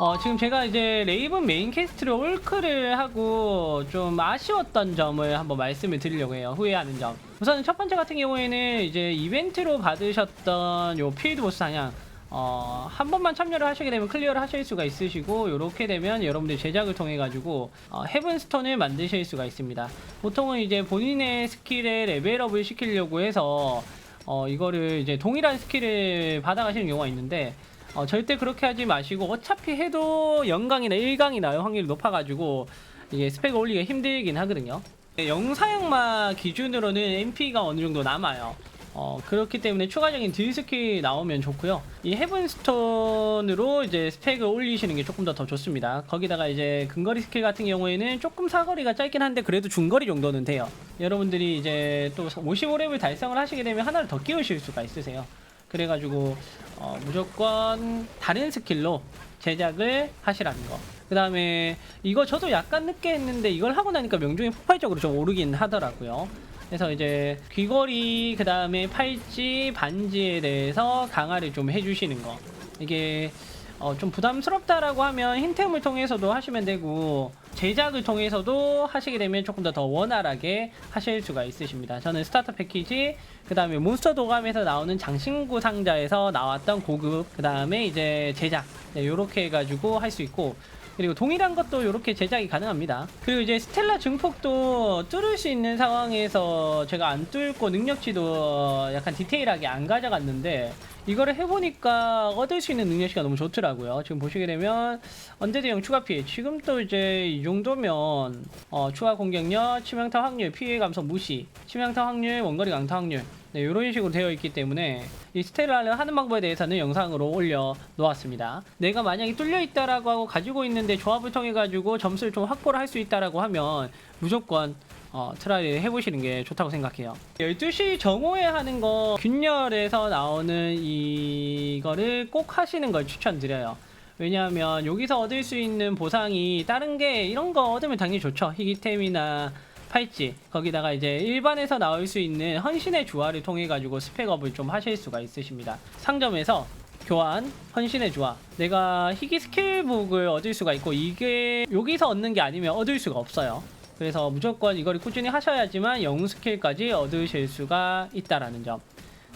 어, 지금 제가 이제 레이븐 메인 캐스트를 올크를 하고 좀 아쉬웠던 점을 한번 말씀을 드리려고 해요. 후회하는 점. 우선 첫 번째 같은 경우에는 이제 이벤트로 받으셨던 요 필드 보스 사냥 어, 한 번만 참여를 하시게 되면 클리어를 하실 수가 있으시고 이렇게 되면 여러분들 제작을 통해 가지고 어, 헤븐스톤을 만드실 수가 있습니다. 보통은 이제 본인의 스킬에 레벨업을 시키려고 해서 어, 이거를 이제 동일한 스킬을 받아가시는 경우가 있는데 어, 절대 그렇게 하지 마시고 어차피 해도 영강이나 1강이 나올 확률이 높아가지고 이게 스펙 올리기가 힘들긴 하거든요. 네, 영사형마 기준으로는 MP가 어느 정도 남아요. 어, 그렇기 때문에 추가적인 딜 스킬 나오면 좋고요. 이 헤븐스톤으로 이제 스펙을 올리시는 게 조금 더 더 좋습니다. 거기다가 이제 근거리 스킬 같은 경우에는 조금 사거리가 짧긴 한데 그래도 중거리 정도는 돼요. 여러분들이 이제 또 55렙을 달성을 하시게 되면 하나를 더 끼우실 수가 있으세요. 그래가지고 어, 무조건 다른 스킬로 제작을 하시라는 거. 그 다음에 이거 저도 약간 늦게 했는데 이걸 하고 나니까 명중이 폭발적으로 좀 오르긴 하더라고요. 그래서 이제 귀걸이 그 다음에 팔찌 반지에 대해서 강화를 좀 해주시는 거. 이게 어, 좀 부담스럽다라고 하면 힌템을 통해서도 하시면 되고 제작을 통해서도 하시게 되면 조금 더 더 원활하게 하실 수가 있으십니다. 저는 스타터 패키지, 그 다음에 몬스터 도감에서 나오는 장신구 상자에서 나왔던 고급, 그 다음에 이제 제작, 이렇게 해가지고 할 수 있고 그리고 동일한 것도 이렇게 제작이 가능합니다. 그리고 이제 스텔라 증폭도 뚫을 수 있는 상황에서 제가 안 뚫고 능력치도 약간 디테일하게 안 가져갔는데 이거를 해보니까 얻을 수 있는 능력치가 너무 좋더라고요. 지금 보시게 되면 언데드형 추가 피해 지금 또 이제 이 정도면 어, 추가 공격력, 치명타 확률, 피해 감소 무시, 치명타 확률, 원거리 강타 확률 네, 이런 식으로 되어 있기 때문에 이 스텔라를 하는 방법에 대해서는 영상으로 올려 놓았습니다. 내가 만약에 뚫려 있다라고 하고 가지고 있는데 조합을 통해 가지고 점수를 좀 확보를 할 수 있다라고 하면 무조건 어, 트라이 해보시는 게 좋다고 생각해요. 12시 정오에 하는 거 균열에서 나오는 이거를 꼭 하시는 걸 추천드려요. 왜냐하면 여기서 얻을 수 있는 보상이 다른 게 이런 거 얻으면 당연히 좋죠. 희귀템이나 팔찌 거기다가 이제 일반에서 나올 수 있는 헌신의 주화를 통해 가지고 스펙업을 좀 하실 수가 있으십니다. 상점에서 교환, 헌신의 주화. 내가 희귀 스킬북을 얻을 수가 있고 이게 여기서 얻는 게 아니면 얻을 수가 없어요. 그래서 무조건 이거를 꾸준히 하셔야지만 영웅 스킬까지 얻으실 수가 있다라는 점.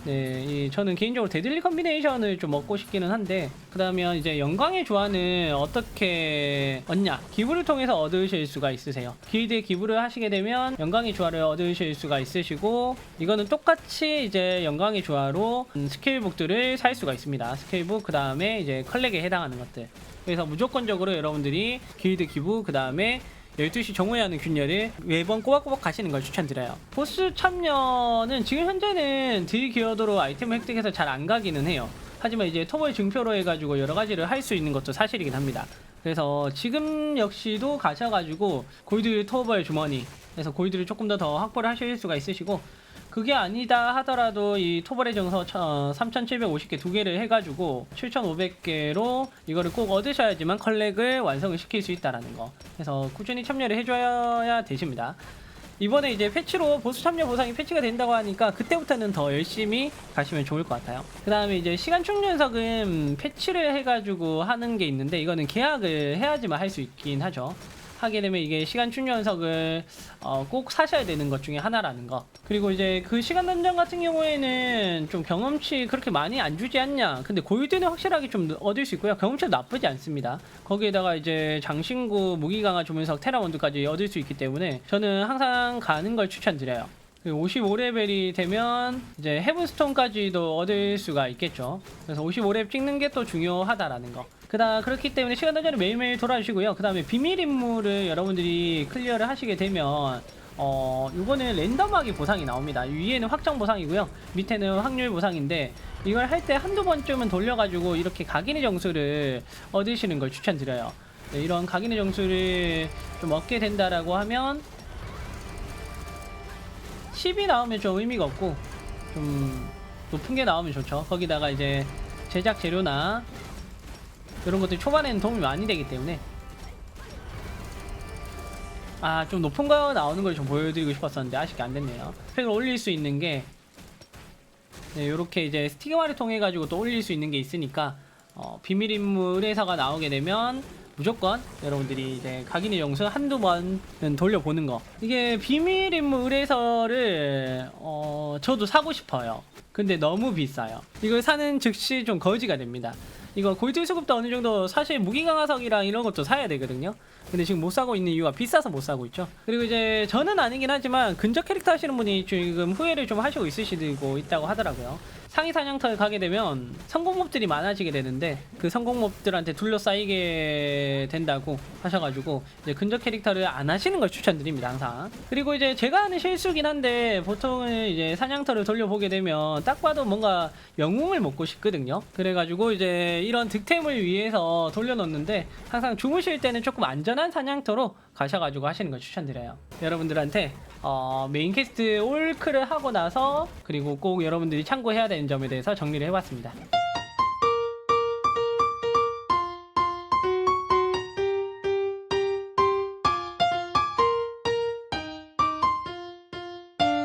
네, 이 저는 개인적으로 데들리 컨비네이션을 좀 얻고 싶기는 한데 그다음에 이제 영광의 조화는 어떻게 얻냐? 기부를 통해서 얻으실 수가 있으세요. 길드에 기부를 하시게 되면 영광의 조화를 얻으실 수가 있으시고 이거는 똑같이 이제 영광의 조화로 음, 스킬북들을 살 수가 있습니다. 스킬북 그 다음에 이제 컬렉에 해당하는 것들. 그래서 무조건적으로 여러분들이 길드 기부 그 다음에 12시 정오에 하는 균열을 매번 꼬박꼬박 가시는 걸 추천드려요. 보스 참여는 지금 현재는 딜 기어도로 아이템 획득해서 잘 안 가기는 해요. 하지만 이제 터보의 증표로 해가지고 여러 가지를 할 수 있는 것도 사실이긴 합니다. 그래서 지금 역시도 가셔가지고 골드 터보의 주머니 그래서 골드를 조금 더 더 확보를 하실 수가 있으시고 그게 아니다 하더라도 이 토벌의 정서 3750개 두 개를 해가지고 7500개로 이거를 꼭 얻으셔야지만 컬렉을 완성을 시킬 수 있다라는 거. 그래서 꾸준히 참여를 해줘야 되십니다. 이번에 이제 패치로 보스 참여 보상이 패치가 된다고 하니까 그때부터는 더 열심히 가시면 좋을 것 같아요. 그 다음에 이제 시간 충전석은 패치를 해가지고 하는 게 있는데 이거는 계약을 해야지만 할 수 있긴 하죠 하게 되면 이게 시간 충전석을 어, 꼭 사셔야 되는 것 중에 하나라는 거. 그리고 이제 그 시간 단장 같은 경우에는 좀 경험치 그렇게 많이 안 주지 않냐. 근데 골드는 확실하게 좀 얻을 수 있고요. 경험치도 나쁘지 않습니다. 거기에다가 이제 장신구 무기 강화 조문석 테라원드까지 얻을 수 있기 때문에 저는 항상 가는 걸 추천드려요. 55레벨이 되면 이제 헤븐스톤까지도 얻을 수가 있겠죠. 그래서 55렙 찍는 게 또 중요하다라는 거. 그다 그렇기 때문에 시간 단전을 매일매일 돌아주시고요. 그 다음에 비밀 임무를 여러분들이 클리어를 하시게 되면 어 이거는 랜덤하게 보상이 나옵니다. 위에는 확정 보상이고요. 밑에는 확률 보상인데 이걸 할 때 한두 번쯤은 돌려가지고 이렇게 각인의 점수를 얻으시는 걸 추천드려요. 네, 이런 각인의 점수를 좀 얻게 된다라고 하면 10이 나오면 좀 의미가 없고 좀 높은 게 나오면 좋죠. 거기다가 이제 제작 재료나 이런 것들이 초반에는 도움이 많이 되기 때문에. 아 좀 높은 거 나오는 걸 좀 보여드리고 싶었었는데 아쉽게 안 됐네요. 스펙을 올릴 수 있는 게 네, 이렇게 이제 스티그마를 통해 가지고 또 올릴 수 있는 게 있으니까 어, 비밀 임무 의뢰사가 나오게 되면 무조건 여러분들이 이제 각인의 영수 한두 번은 돌려보는 거. 이게 비밀 임무 의뢰서를 어 저도 사고 싶어요 근데 너무 비싸요. 이걸 사는 즉시 좀 거지가 됩니다. 이거 골드 수급도 어느 정도 사실 무기 강화석이랑 이런 것도 사야 되거든요. 근데 지금 못 사고 있는 이유가 비싸서 못 사고 있죠. 그리고 이제 저는 아니긴 하지만 근접 캐릭터 하시는 분이 지금 후회를 좀 하시고 있으시고 있다고 하더라고요. 상위 사냥터에 가게 되면 성공몹들이 많아지게 되는데 그 성공몹들한테 둘러싸이게 된다고 하셔가지고 이제 근접 캐릭터를 안 하시는 걸 추천드립니다 항상. 그리고 이제 제가 하는 실수긴 한데 보통은 이제 사냥터를 돌려보게 되면 딱 봐도 뭔가 영웅을 먹고 싶거든요. 그래가지고 이제 이런 득템을 위해서 돌려놓는데 항상 주무실 때는 조금 안전한 사냥터로 가셔가지고 하시는 걸 추천드려요. 여러분들한테 어, 메인 캐스트 올크를 하고 나서 그리고 꼭 여러분들이 참고해야 되는 점에 대해서 정리를 해봤습니다